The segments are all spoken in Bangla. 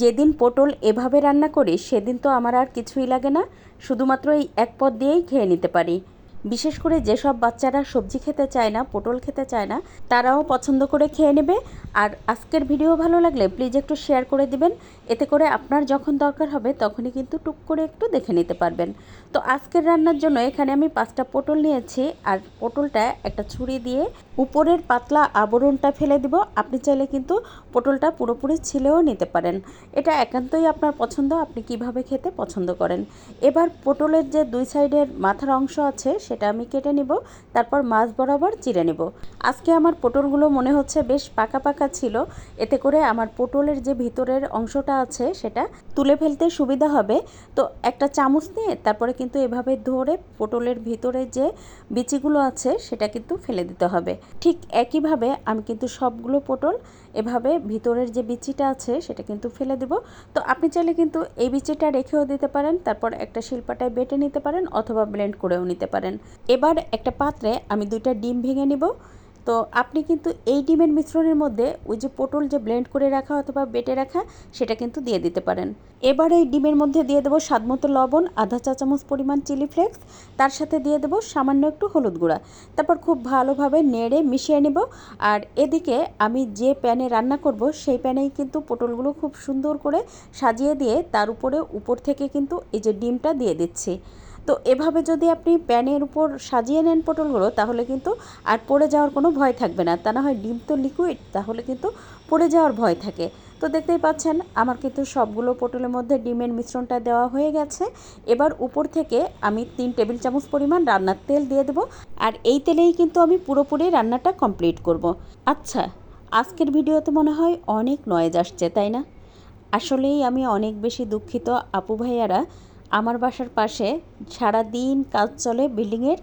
যেদিন পটল এভাবে রান্না করি, সেদিন তো আমার আর কিছুই লাগে না। শুধুমাত্র এই এক পদ দিয়েই খেয়ে নিতে পারি। বিশেষ করে যেসব বাচ্চারা সবজি খেতে চায় না, পটল খেতে চায় না, তারাও পছন্দ করে খেয়ে নেবে। আর আজকের ভিডিও ভালো লাগলে প্লিজ একটু শেয়ার করে দিবেন। এতে করে আপনার যখন দরকার হবে, তখনই কিন্তু টুক করে একটু দেখে নিতে পারবেন। তো আজকের রান্নার জন্য এখানে আমি পাঁচটা পটল নিয়েছি। আর পটলটা একটা ছুরি দিয়ে উপরের পাতলা আবরণটা ফেলে দিব। আপনি চাইলে কিন্তু পটলটা পুরোপুরি ছিলেও নিতে পারেন। এটা একান্তই আপনার পছন্দ, আপনি কীভাবে খেতে পছন্দ করেন। এবার পটলের যে দুই সাইডের মাথার অংশ আছে, সেটা আমি কেটে নিব, তারপর মাছ বরাবর চিড়ে নিব। আজকে আমার পটলগুলো মনে হচ্ছে বেশ পাকা পাকা ছিল। এতে করে আমার পটলের যে ভিতরের অংশটা আছে, সেটা তুলে ফেলতে সুবিধা হবে। তো একটা চামচ নিয়ে তারপরে কিন্তু এভাবে ধরে পটলের ভিতরে যে বিচিগুলো আছে, সেটা কিন্তু ফেলে দিতে হবে। ঠিক একইভাবে আমি কিন্তু সবগুলো পটল এভাবে ভিতরের যে বিচিটা আছে সেটা কিন্তু ফেলে দেব। তো আপনি চাইলে কিন্তু এই বিচিটা রেখেও দিতে পারেন, তারপর একটা শিল্পাটায় বেটে নিতে পারেন অথবা ব্লেন্ড করেও নিতে পারেন। এবার একটা পাত্রে আমি দুইটা ডিম ভেঙে নিব। তো আপনি কিন্তু এই ডিমের মিশ্রণের মধ্যে ওই যে পটল যে ব্লেন্ড করে রাখা অথবা বেটে রাখা, সেটা কিন্তু দিয়ে দিতে পারেন। এবার এই ডিমের মধ্যে দিয়ে দেবো স্বাদমতো লবণ, আধা চা চামচ পরিমাণ চিলি ফ্লেক্স তার সাথে দিয়ে দেবো সামান্য একটু হলুদ গুঁড়া। তারপর খুব ভালোভাবে নেড়ে মিশিয়ে নেব। আর এদিকে আমি যে প্যানে রান্না করব, সেই প্যানেই কিন্তু পটলগুলো খুব সুন্দর করে সাজিয়ে দিয়ে তার উপরে উপর থেকে কিন্তু এই যে ডিমটা দিয়ে দিচ্ছি। তো এভাবে যদি আপনি প্যানের উপর সাজিয়ে নেন পটলগুলো, তাহলে কিন্তু আর পড়ে যাওয়ার কোনো ভয় থাকবে না। তা না হয় ডিম তো লিকুইড তাহলে কিন্তু পড়ে যাওয়ার ভয় থাকে। তো দেখতেই পাচ্ছেন, আমার কিন্তু সবগুলো পটলের মধ্যে ডিমের মিশ্রণটা দেওয়া হয়ে গেছে। এবার উপর থেকে আমি তিন টেবিল চামচ পরিমাণ রান্নার তেল দিয়ে দেবো। আর এই তেলেই কিন্তু আমি পুরোপুরি রান্নাটা কমপ্লিট করব। আচ্ছা আজকের ভিডিওতে মনে হয় অনেক নয়েজ আসছে, তাই না? আসলেই আমি অনেক বেশি দুঃখিত আপু ভাইয়ারা আমার বাসার পাশে সারা দিন কাজ চলে বিল্ডিংয়ের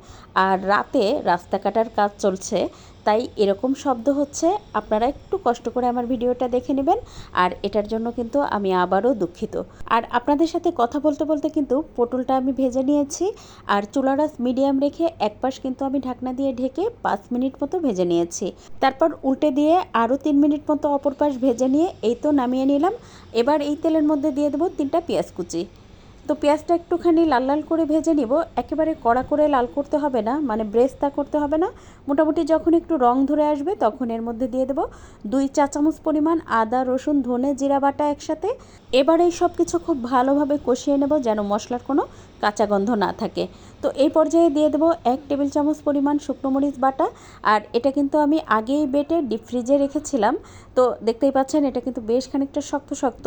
আর রাতে রাস্তা কাটার কাজ চলছে। তাই এরকম শব্দ হচ্ছে। আপনারা একটু কষ্ট করে আমার ভিডিওটা দেখে নেবেন আর এটার জন্য কিন্তু আমি আবারও দুঃখিত। আর আপনাদের সাথে কথা বলতে বলতে কিন্তু পটলটা আমি ভেজে নিয়েছি আর চুলারাস মিডিয়াম রেখে এক পাশ কিন্তু আমি ঢাকনা দিয়ে ঢেকে পাঁচ মিনিট মতো ভেজে নিয়েছি। তারপর উল্টে দিয়ে আরও তিন মিনিট মতো অপর পাশ ভেজে নিয়ে এই তো নামিয়ে নিলাম। এবার এই তেলের মধ্যে দিয়ে দেবো তিনটা পেঁয়াজ কুচি। তো পেঁয়াজটা একটুখানি লাল লাল করে ভেজে নিব। একেবারে কড়া করে লাল করতে হবে না মানে ব্রেস্তা করতে হবে না। মোটামুটি যখন একটু রং ধরে আসবে তখন এর মধ্যে দিয়ে দেবো দুই চা চামচ পরিমাণ আদা, রসুন, ধনে, জিরা বাটা একসাথে। এবার সব কিছু খুব ভালোভাবে কষিয়ে নেব যেন মশলার কোনো কাঁচা গন্ধ না থাকে। তো এই পর্যায়ে দিয়ে দেবো এক টেবিল চামচ পরিমাণ শুকনো মরিচ বাটা। আর এটা কিন্তু আমি আগেই বেটে ডিপ ফ্রিজে রেখেছিলাম। তো দেখতেই পাচ্ছেন এটা কিন্তু বেশ খানিকটা শক্ত শক্ত।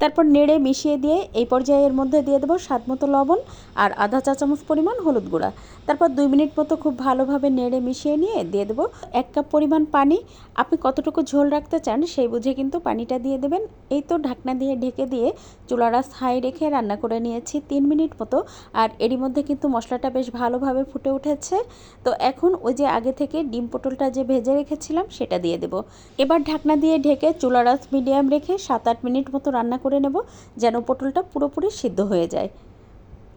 তারপর নেড়ে মিশিয়ে দিয়ে এই পর্যায়ে এর মধ্যে দিয়ে দেবো স্বাদ মতো লবণ আর আধা চা চামচ পরিমাণ হলুদ গুঁড়া। তারপর দুই মিনিট মতো খুব ভালোভাবে নেড়ে মিশিয়ে নিয়ে দিয়ে দেবো এক কাপ পরিমাণ পানি। আপনি কতটুকু ঝোল রাখতে চান সেই বুঝে কিন্তু পানিটা দিয়ে দেবেন। এই তো ঢাকনা দিয়ে ঢেকে দিয়ে চুলারাস হাই রেখে রান্না করে নিয়েছি তিন মিনিট মতো। আর এরই মধ্যে কিন্তু মশলাটা বেশ ভালোভাবে ফুটে উঠেছে। তো এখন ওই যে আগে থেকে ডিম পটলটা যে ভেজে রেখেছিলাম সেটা দিয়ে দেবো। এবার ঢাকনা দিয়ে ঢেকে চুলারাস মিডিয়াম রেখে সাত আট মিনিট মতো রান্না করে নেব যেন পটলটা পুরোপুরি সিদ্ধ হয়ে যায়।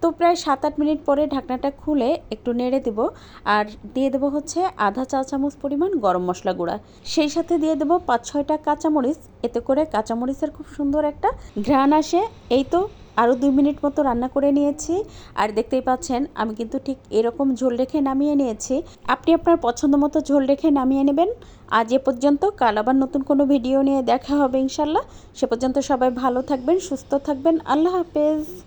তো প্রায় সাত আট মিনিট পরে ঢাকনাটা খুলে একটু নেড়ে দেব আর দিয়ে দেব হচ্ছে আধা চা চামচ পরিমাণ গরম মশলা গুঁড়া। সেই সাথে দিয়ে দেব পাঁচ ছয়টা কাঁচামরিচ। এতে করে কাঁচামরিচের খুব সুন্দর একটা ঘ্রাণ আসে। এই তো আরও দুই মিনিট মতো রান্না করে নিয়েছি। আর দেখতেই পাচ্ছেন, আমি কিন্তু ঠিক এরকম ঝোল রেখে নামিয়ে নিয়েছি। আপনি আপনার পছন্দ মতো ঝোল রেখে নামিয়ে নেবেন। আজ এ পর্যন্ত, কাল আবার নতুন কোনো ভিডিও নিয়ে দেখা হবে ইনশাল্লাহ। সে পর্যন্ত সবাই ভালো থাকবেন, সুস্থ থাকবেন। আল্লাহ হাফেজ।